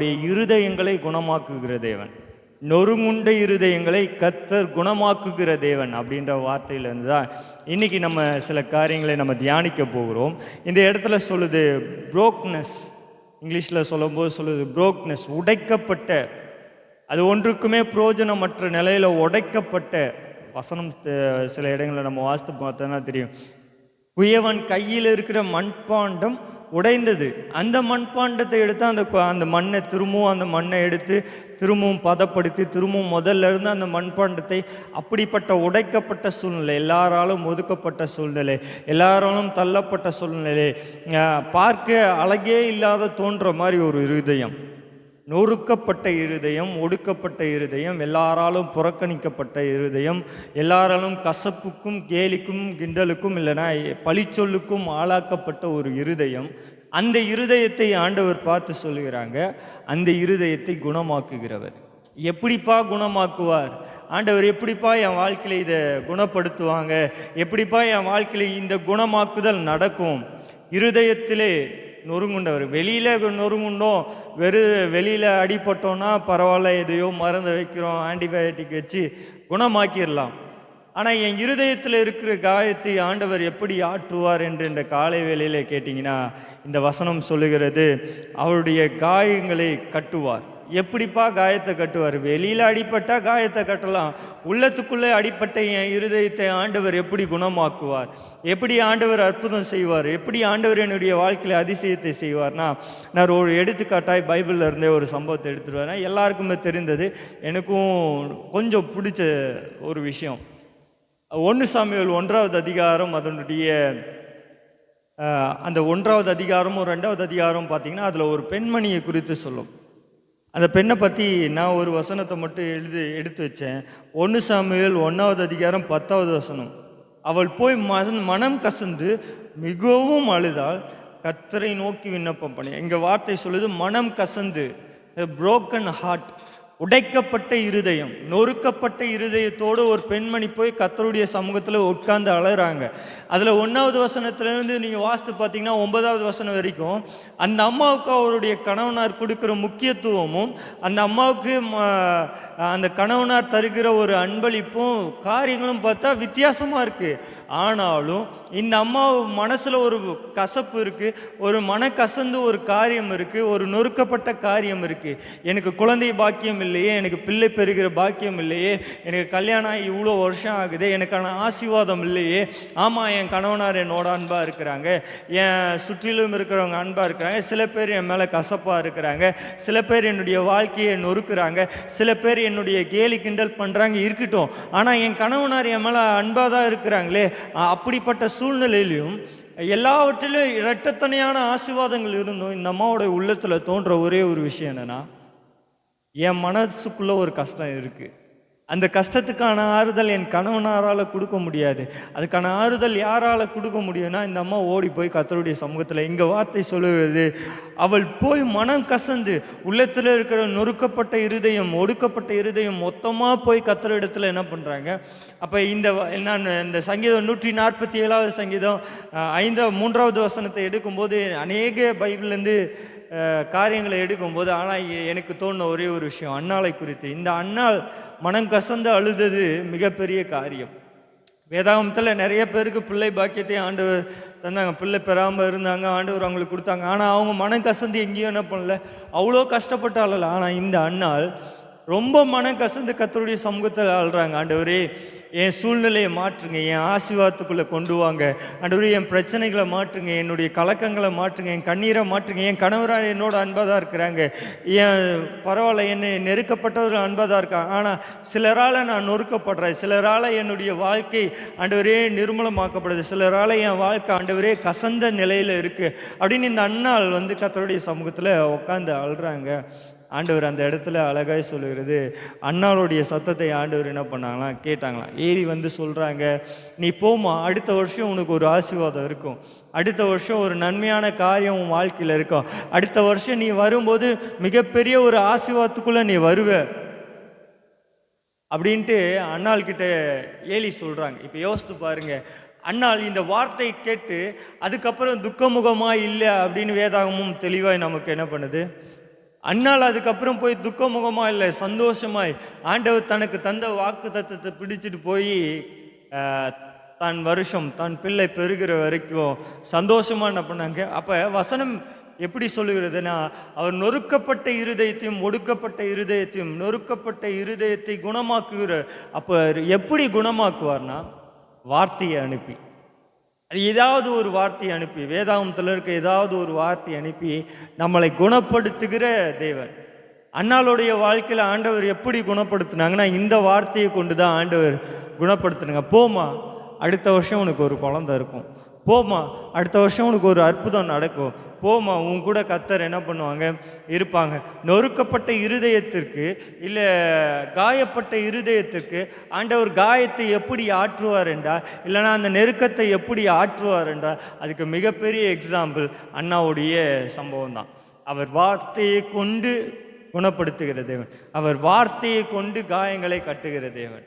நம்முடைய இருதயங்களை குணமாக்குகிற தேவன். நொறுங்குண்ட இருதயங்களை கத்தர் குணமாக்குகிற தேவன் அப்படின்ற வார்த்தையிலேருந்து தான் இன்னைக்கு நம்ம சில காரியங்களை நம்ம தியானிக்க போகிறோம். இந்த இடத்துல சொல்லுது புரோக்னஸ் இங்கிலீஷில் சொல்லும்போது சொல்லுது புரோக்னஸ் உடைக்கப்பட்ட. அது ஒன்றுக்குமே பிரயோஜனமற்ற நிலையில் உடைக்கப்பட்ட. வசனம் சில இடங்களில் நம்ம வாசித்து பார்த்தோன்னா தெரியும். குயவன் கையில் இருக்கிற மண்பாண்டம் உடைந்தது. அந்த மண்பாண்டத்தை எடுத்து அந்த கு- அந்த மண்ணை திரும்பவும் அந்த மண்ணை எடுத்து திரும்பவும் பதப்படுத்தி திரும்பவும் முதல்ல இருந்து அந்த மண்பாண்டத்தை அப்படிப்பட்ட உடைக்கப்பட்ட சூழ்நிலை எல்லாராலும் ஒதுக்கப்பட்ட சூழ்நிலை எல்லாராலும் தள்ளப்பட்ட சூழ்நிலை பார்க்க அழகே இல்லாத தோன்ற மாதிரி ஒரு இருதயம். நொறுக்கப்பட்ட இருதயம் ஒடுக்கப்பட்ட இருதயம் எல்லாராலும் புறக்கணிக்கப்பட்ட இருதயம் எல்லாராலும் கசப்புக்கும் கேலிக்கும் கிண்டலுக்கும் இல்லைன்னா பழிச்சொல்லுக்கும் ஆளாக்கப்பட்ட ஒரு இருதயம். அந்த இருதயத்தை ஆண்டவர் பார்த்து சொல்லுகிறாங்க அந்த இருதயத்தை குணமாக்குகிறவர். எப்படிப்பா குணமாக்குவார்? ஆண்டவர் எப்படிப்பா என் வாழ்க்கையில் இதை குணப்படுத்துவாங்க? எப்படிப்பா என் வாழ்க்கையில் இந்த குணமாக்குதல் நடக்கும்? இருதயத்திலே நொறுங்குண்டவர். வெளியில் நொறுங்குண்டோம். வெறும் வெளியில் அடிபட்டோன்னா பரவாயில்ல எதையோ மருந்து வைக்கிறோம் ஆன்டிபயோட்டிக் வச்சு குணமாக்கிடலாம் ஆனால் என் இருதயத்தில் இருக்கிற காயத்தை ஆண்டவர் எப்படி ஆற்றுவார் என்று இந்த காலை வேளையில் கேட்டிங்கன்னா இந்த வசனம் சொல்லுகிறது அவருடைய காயங்களை கட்டுவார். எப்படிப்பா காயத்தை கட்டுவார்? வெளியில் அடிப்பட்டால் காயத்தை கட்டலாம். உள்ளத்துக்குள்ளே அடிப்பட்ட என் இருதயத்தை ஆண்டவர் எப்படி குணமாக்குவார்? எப்படி ஆண்டவர் அற்புதம் செய்வார்? எப்படி ஆண்டவர் என்னுடைய வாழ்க்கையில் அதிசயத்தை செய்வார்னா நான் ஒரு எடுத்துக்காட்டாய் பைபிளில் இருந்தே ஒரு சம்பவத்தை எடுத்துட்டு வரேன். எல்லாருக்குமே தெரிந்தது. எனக்கும் கொஞ்சம் பிடிச்ச ஒரு விஷயம். ஒன்று சாமியல் ஒன்றாவது அதிகாரம் அதனுடைய அந்த ஒன்றாவது அதிகாரமும் ரெண்டாவது அதிகாரம் பார்த்தீங்கன்னா அதில் ஒரு பெண்மணியை குறித்து சொல்லும். அந்த பெண்ணை பற்றி நான் ஒரு வசனத்தை மட்டும் எழுதி எடுத்து வச்சேன். ஒன்று சாமியல் ஒன்றாவது அதிகாரம் பத்தாவது வசனம். அவள் போய் மன மனம் கசந்து மிகவும் அழுதாள். கத்தரை நோக்கி விண்ணப்பம் பண்ணி. இங்கே வார்த்தை சொல்லுது மனம் கசந்து. Broken ஹார்ட் உடைக்கப்பட்ட இருதயம் நொறுக்கப்பட்ட இருதயத்தோடு ஒரு பெண்மணி போய் கத்தருடைய சமூகத்தில் உட்கார்ந்து அழகிறாங்க அதில் ஒன்றாவது வசனத்துலேருந்து நீங்கள் வாஸ்து பார்த்தீங்கன்னா ஒன்பதாவது வசனம் வரைக்கும் அந்த அம்மாவுக்கு அவருடைய கணவனார் கொடுக்குற முக்கியத்துவமும் அந்த அம்மாவுக்கு ம- அந்த கணவனார் தருகிற ஒரு அன்பளிப்பும் காரியங்களும் பார்த்தா வித்தியாசமாக இருக்குது ஆனாலும் இந்த அம்மா மனசில் ஒரு கசப்பு இருக்குது ஒரு மனக்கசந்து ஒரு காரியம் இருக்குது ஒரு நொறுக்கப்பட்ட காரியம் இருக்குது எனக்கு குழந்தை பாக்கியம் இல்லையே எனக்கு பிள்ளை பெறுகிற பாக்கியம் இல்லையே எனக்கு கல்யாணம் ஆகி இவ்வளோ வருஷம் ஆகுது எனக்கான ஆசீர்வாதம் இல்லையே. ஆமாம் என் கணவனார் என்னோட அன்பாக இருக்கிறாங்க. என் சுற்றிலும் இருக்கிறவங்க அன்பாக இருக்கிறாங்க. சில பேர் என் மேலே கசப்பாக இருக்கிறாங்க. சில பேர் என்னுடைய வாழ்க்கையை நொறுக்கிறாங்க. சில பேர் என்னுடைய கேலி கிண்டல் பண்ணுறாங்க இருக்கட்டும். ஆனால் என் கணவனார் என் மேலே அன்பாக தான் இருக்கிறாங்களே அப்படிப்பட்ட சூழ்நிலையிலையும் எல்லாவற்றிலும் இரட்டத்தனையான ஆசீர்வாதங்கள் இருந்தும் இந்த அம்மாவோட உள்ளத்தில் தோன்ற ஒரே ஒரு விஷயம் என்னென்னா என் மனசுக்குள்ளே ஒரு கஷ்டம் இருக்குது அந்த கஷ்டத்துக்கான ஆறுதல் என் கணவனாரால் கொடுக்க முடியாது. அதுக்கான ஆறுதல் யாரால் கொடுக்க முடியும்னா இந்த அம்மா ஓடி போய் கத்தருடைய சமூகத்தில் இங்கே வார்த்தை சொல்லுகிறது. அவள் போய் மனம் கசந்து உள்ளத்தில் இருக்கிற நொறுக்கப்பட்ட இருதயம் ஒடுக்கப்பட்ட இருதயம் மொத்தமாக போய் கத்துற இடத்துல என்ன பண்ணுறாங்க அப்போ இந்த வ- நான் இந்த சங்கீதம் நூற்றி நாற்பத்தி ஏழாவது சங்கீதம் ஐந்தாவது மூன்றாவது வசனத்தை எடுக்கும்போது அநேக பைபிள்லேருந்து காரியங்களை எடுக்கும்போது ஆனால் எனக்கு தோணுன ஒரே ஒரு விஷயம் அன்னாளை குறித்து. இந்த அன்னாள் மனம் கசந்து அழுதது மிகப்பெரிய காரியம். வேதாகமத்தில் நிறைய பேருக்கு பிள்ளை பாக்கியத்தை ஆண்டவர் தந்தாங்க. பிள்ளை பெறாமல் இருந்தாங்க ஆண்டவர் அவங்களுக்கு கொடுத்தாங்க. ஆனால் அவங்க மனம் கசந்து எங்கேயும் என்ன பண்ணல. அவ்வளோ கஷ்டப்பட்டு அழல ஆனால் இந்த அண்ணாள் ரொம்ப மனம் கசந்து கத்தருடைய சமூகத்தில் ஆள்றாங்க. ஆண்டவரே என் சூழ்நிலையை மாற்றுங்க என் ஆசீர்வாதத்துக்குள்ளே கொண்டு வாங்க. ஆண்டவரே என் பிரச்சனைகளை மாற்றுங்க என்னுடைய கலக்கங்களை மாற்றுங்க என் கண்ணீரை மாற்றுங்க. என் கணவரார் என்னோட அன்பாக தான் இருக்கிறாங்க. என் பரவாயில்ல என்னை நெருக்கப்பட்டவர்கள் அன்பாக தான் இருக்காங்க. ஆனால் சிலரால் நான் நொறுக்கப்படுறேன். சிலரால் என்னுடைய வாழ்க்கை ஆண்டவரே நிர்மூலமாக்கப்படுது. சிலரால் என் வாழ்க்கை ஆண்டவரே கசந்த நிலையில் இருக்குது அப்படின்னு இந்த அண்ணாள் வந்து கத்தருடைய சமூகத்தில் உட்காந்து அழுறாங்க. ஆண்டவர் அந்த இடத்துல அழகாய் சொல்லுகிறது. அண்ணாளுடைய சத்தத்தை ஆண்டவர் என்ன பண்ணாங்களாம்? கேட்டாங்களாம். ஏறி வந்து சொல்கிறாங்க நீ போமா அடுத்த வருஷம் உனக்கு ஒரு ஆசீர்வாதம் இருக்கும். அடுத்த வருஷம் ஒரு நன்மையான காரியம் உன் வாழ்க்கையில் இருக்கும். அடுத்த வருஷம் நீ வரும்போது மிகப்பெரிய ஒரு ஆசீர்வாதத்துக்குள்ளே நீ வருவ. அப்படின்ட்டு அண்ணாள் கிட்ட ஏலி சொல்கிறாங்க இப்போ யோசித்து பாருங்க. அண்ணாள் இந்த வார்த்தை கேட்டு அதுக்கப்புறம் துக்கமுகமாக இல்லை அப்படின்னு வேதாகமும் தெளிவாக நமக்கு என்ன பண்ணுது? அன்னால் அதுக்கப்புறம் போய் துக்கமுகமா இல்லை சந்தோஷமாய் ஆண்டவர் தனக்கு தந்த வாக்கு தத்துவத்தை பிடிச்சிட்டு போய் தன் தான் வருஷம் தன் பிள்ளை பெறுகிற வரைக்கும் சந்தோஷமாக என்ன பண்ணாங்க? அப்போ வசனம் எப்படி சொல்லுகிறதுனா அவர் நொறுக்கப்பட்ட இருதயத்தையும் ஒடுக்கப்பட்ட இருதயத்தையும் நொறுக்கப்பட்ட இருதயத்தை குணமாக்குகிற அப்போ எப்படி குணமாக்குவார்னா வார்த்தையை அனுப்பி. ஏதாவது ஒரு வார்த்தை அனுப்பி வேதாந்தத்தில் இருக்க ஏதாவது ஒரு வார்த்தை அனுப்பி நம்மளை குணப்படுத்துகிற தேவன் அண்ணாளுடைய வாழ்க்கையில் ஆண்டவர் எப்படி குணப்படுத்துனாங்கன்னா இந்த வார்த்தையை கொண்டு தான் ஆண்டவர் குணப்படுத்துனாங்க. போமா அடுத்த வருஷம் உனக்கு ஒரு குழந்த இருக்கும். போமா அடுத்த வருஷம் உனக்கு ஒரு அற்புதம் நடக்கும். போமா உன் கூட கத்தர் என்ன பண்ணுவாங்க? இருப்பாங்க. நொறுக்கப்பட்ட இருதயத்திற்கு இல்லை காயப்பட்ட இருதயத்திற்கு ஆண்டவர் காயத்தை எப்படி ஆற்றுவார் என்றா இல்லைன்னா அந்த நெருக்கத்தை எப்படி ஆற்றுவார் என்றா அதுக்கு மிகப்பெரிய எக்ஸாம்பிள் அண்ணாவுடைய சம்பவம் தான் அவர் வார்த்தையை கொண்டு குணப்படுத்துகிற தேவன். அவர் வார்த்தையை கொண்டு காயங்களை கட்டுகிற தேவன்.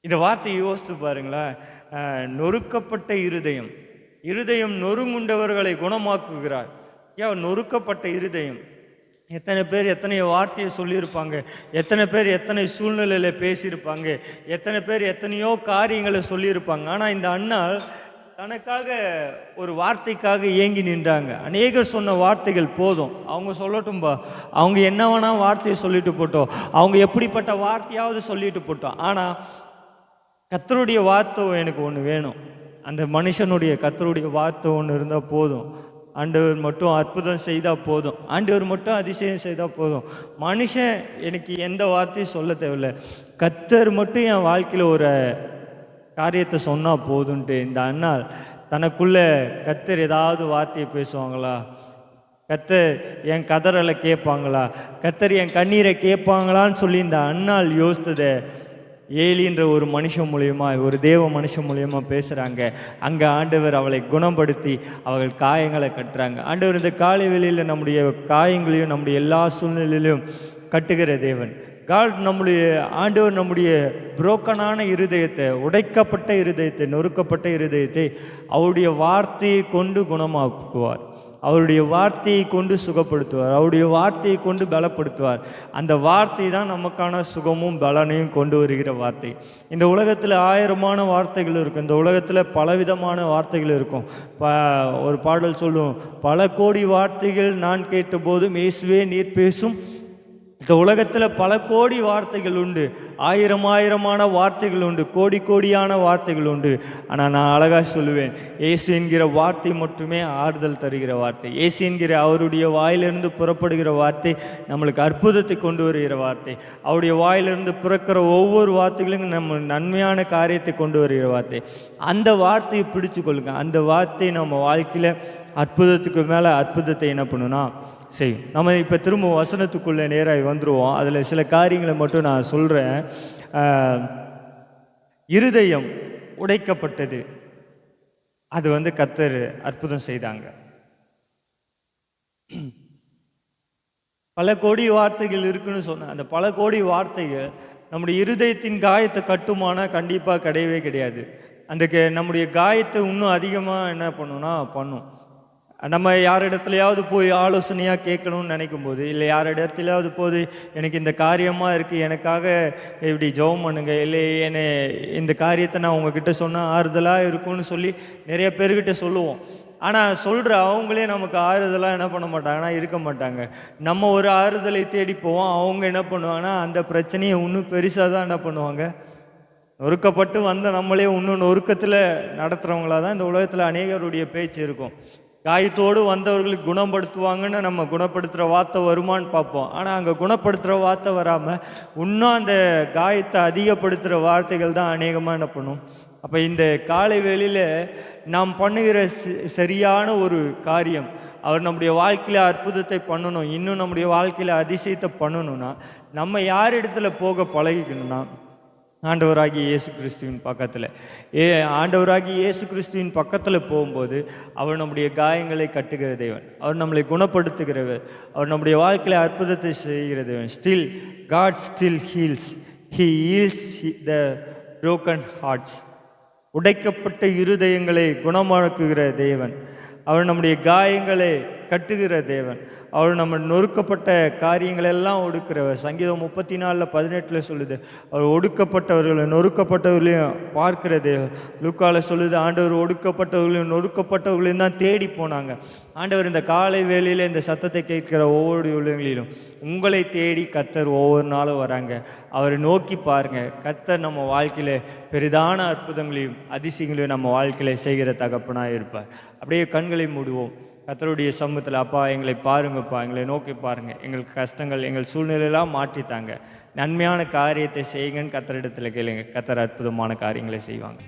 இந்த வார்த்தையை யோசித்து பாருங்களேன். நொறுக்கப்பட்ட இருதயம். இருதயம் நொறுங்குண்டவர்களை குணமாக்குகிறார். ஏன் நொறுக்கப்பட்ட இருதயம். எத்தனை பேர் எத்தனை வார்த்தையை சொல்லியிருப்பாங்க. எத்தனை பேர் எத்தனை சூழ்நிலையில் பேசியிருப்பாங்க. எத்தனை பேர் எத்தனையோ காரியங்களை சொல்லியிருப்பாங்க. ஆனால் இந்த அண்ணால் தனக்காக ஒரு வார்த்தைக்காக ஏங்கி நின்றாங்க. அநேகர் சொன்ன வார்த்தைகள் போதும். அவங்க சொல்லட்டும்பா. அவங்க என்ன வேணால் வார்த்தையை சொல்லிட்டு போட்டோம். அவங்க எப்படிப்பட்ட வார்த்தையாவது சொல்லிட்டு போட்டோம். ஆனால் கத்தருடைய வார்த்தை எனக்கு ஒன்று வேணும். அந்த மனுஷனுடைய கத்தருடைய வார்த்தை ஒன்று இருந்தால் போதும். ஆண்டவர் மட்டும் அற்புதம் செய்தால் போதும். ஆண்டவர் மட்டும் அதிசயம் செய்தால் போதும். மனுஷன் எனக்கு எந்த வார்த்தையும் சொல்ல தேவையில்ல. கத்தர் மட்டும் என் வாழ்க்கையில் ஒரு காரியத்தை சொன்னால் போதுன்ட்டு இந்த அண்ணால் தனக்குள்ள கத்தர் ஏதாவது வார்த்தையை பேசுவாங்களா? கத்தர் என் கதறலை கேட்பாங்களா? கத்தர் என் கண்ணீரை கேட்பாங்களான்னு சொல்லி இந்த அண்ணால் யோசித்ததை. ஏலின்ற ஒரு மனுஷன் மூலியமா ஒரு தேவ மனுஷன் மூலியமா பேசுகிறாங்க அங்கே ஆண்டவர் அவளை குணப்படுத்தி அவள் காயங்களை கட்டுறாங்க. ஆண்டவர் இந்த காலை வெளியில் நம்முடைய காயங்களையும் நம்முடைய எல்லா சூழ்நிலையிலும் கட்டுகிற தேவன். காட் நம்முடைய ஆண்டவர் நம்முடைய புரோக்கனான இருதயத்தை உடைக்கப்பட்ட இருதயத்தை நொறுக்கப்பட்ட இருதயத்தை அவருடைய வார்த்தையை கொண்டு குணமாக்குவார். அவருடைய வார்த்தையை கொண்டு சுகப்படுத்துவார். அவருடைய வார்த்தையை கொண்டு பலப்படுத்துவார். அந்த வார்த்தை தான் நமக்கான சுகமும் பலனையும் கொண்டு வருகிற வார்த்தை. இந்த உலகத்தில் ஆயிரமான வார்த்தைகள் இருக்கும். இந்த உலகத்தில் பலவிதமான வார்த்தைகள் இருக்கும். ப ஒரு பாடல் சொல்லுவோம் பல கோடி வார்த்தைகள் நான் கேட்டபோதும் இயேசுவே நீர் பேசும் இந்த உலகத்தில் பல கோடி வார்த்தைகள் உண்டு. ஆயிரம் ஆயிரமான வார்த்தைகள் உண்டு. கோடி கோடியான வார்த்தைகள் உண்டு. ஆனால் நான் அழகாக சொல்லுவேன் ஏசு என்கிற வார்த்தை மட்டுமே ஆறுதல் தருகிற வார்த்தை. ஏசு என்கிற அவருடைய வாயிலிருந்து புறப்படுகிற வார்த்தை நம்மளுக்கு அற்புதத்தை கொண்டு வருகிற வார்த்தை. அவருடைய வாயிலிருந்து பிறக்கிற ஒவ்வொரு வார்த்தைகளும் நம்ம நன்மையான காரியத்தை கொண்டு வருகிற வார்த்தை. அந்த வார்த்தையை பிடிச்சு கொள்ளுங்க அந்த வார்த்தை நம்ம வாழ்க்கையில் அற்புதத்துக்கு மேலே அற்புதத்தை என்ன பண்ணுனா செய்யும் நம்ம இப்போ திரும்ப வசனத்துக்குள்ளே நேராக வந்துடுவோம் அதில் சில காரியங்களை மட்டும் நான் சொல்கிறேன் இருதயம் உடைக்கப்பட்டது. அது வந்து கத்தர் அற்புதம் செய்தாங்க. பல கோடி வார்த்தைகள் இருக்குன்னு சொன்னேன். அந்த பல கோடி வார்த்தைகள் நம்முடைய இருதயத்தின் காயத்தை கட்டுமானா கண்டிப்பாக கிடையவே கிடையாது. அந்த க- நம்முடைய காயத்தை இன்னும் அதிகமாக என்ன பண்ணுன்னா பண்ணும். நம்ம யார் இடத்துலையாவது போய் ஆலோசனையாக கேட்கணும்னு நினைக்கும் போது இல்லை யார் இடத்துலையாவது போது எனக்கு இந்த காரியமாக இருக்குது எனக்காக இப்படி ஜெபம் பண்ணுங்க இல்லை என்னை இந்த காரியத்தை நான் உங்ககிட்ட சொன்னால் ஆறுதலாக இருக்கும்னு சொல்லி நிறைய பேர்கிட்ட சொல்லுவோம். ஆனால் சொல்கிற அவங்களே நமக்கு ஆறுதலாக என்ன பண்ண மாட்டாங்கன்னா இருக்க மாட்டாங்க. நம்ம ஒரு ஆறுதலை தேடி போவோம் அவங்க என்ன பண்ணுவாங்கன்னா அந்த பிரச்சனையை இன்னும் பெருசாக தான் என்ன பண்ணுவாங்க? நொறுக்கப்பட்டு வந்த நம்மளே இன்னும் நொறுக்கத்தில் நடத்துகிறவங்களா தான் இந்த உலகத்தில் அநேகருடைய பேச்சு இருக்கும். காயத்தோடு வந்தவர்களுக்கு குணப்படுத்துவாங்கன்னு நம்ம குணப்படுத்துகிற வார்த்தை வருமான்னு பார்ப்போம். ஆனால் அங்கே குணப்படுத்துகிற வார்த்தை வராமல் இன்னும் அந்த காயத்தை அதிகப்படுத்துகிற வார்த்தைகள் தான் அநேகமாக என்ன பண்ணும். அப்போ இந்த காலை வேளையில் நாம் பண்ணுகிற சரியான ஒரு காரியம் அவர் நம்முடைய வாழ்க்கையில் அற்புதத்தை பண்ணணும் இன்னும் நம்முடைய வாழ்க்கையில் அதிசயத்தை பண்ணணும்னா நம்ம யார் இடத்துல போக பழகிக்கணும்னா ஆண்டவராகி இயேசு கிறிஸ்துவின் பக்கத்தில். ஏ ஆண்டவராகி இயேசு கிறிஸ்துவின் பக்கத்தில் போகும்போது அவர் நம்முடைய காயங்களை கட்டுகிற தேவன். அவர் நம்மளை குணப்படுத்துகிறவர். அவர் நம்முடைய வாழ்க்கையில் அற்புதத்தை செய்கிற தேவன். Still God still heals he heals the broken hearts உடைக்கப்பட்ட இருதயங்களை குணமாக்குகிற தேவன். அவர் நம்முடைய காயங்களை கட்டுகிற தேவன். அவர் நம்ம நொறுக்கப்பட்ட காரியங்களெல்லாம் ஒடுக்கிறவர். சங்கீதம் முப்பத்தி நாலில் பதினெட்டில் சொல்லுது அவர் ஒடுக்கப்பட்டவர்களை நொறுக்கப்பட்டவர்களையும் பார்க்கிற தேவன். லுக்கால சொல்லுது ஆண்டவர் ஒடுக்கப்பட்டவர்களையும் நொறுக்கப்பட்டவர்களையும் தான் தேடி போனாங்க. ஆண்டவர் இந்த காலை வேளையில் இந்த சத்தத்தை கேட்கிற ஒவ்வொரு உள்ளங்களிலும் உங்களை தேடி கத்தர் ஒவ்வொரு நாளும் வராங்க. அவரை நோக்கி பாருங்கள் கத்தர் நம்ம வாழ்க்கையில் பெரிதான அற்புதங்களையும் அதிசயங்களையும் நம்ம வாழ்க்கையில் செய்கிற தகப்பனாக இருப்பார். அப்படியே கண்களை மூடுவோம். கத்தருடைய சமூகத்தில் அப்பா எங்களை பாருங்கப்பா எங்களை நோக்கி பாருங்கள் எங்களுக்கு கஷ்டங்கள் எங்கள் சூழ்நிலையெல்லாம் மாற்றித்தாங்க. நன்மையான காரியத்தை செய்யுங்கன்னு கத்தரிடத்தில் கேளுங்க. கத்தர் அற்புதமான காரியங்களை செய்வாங்க.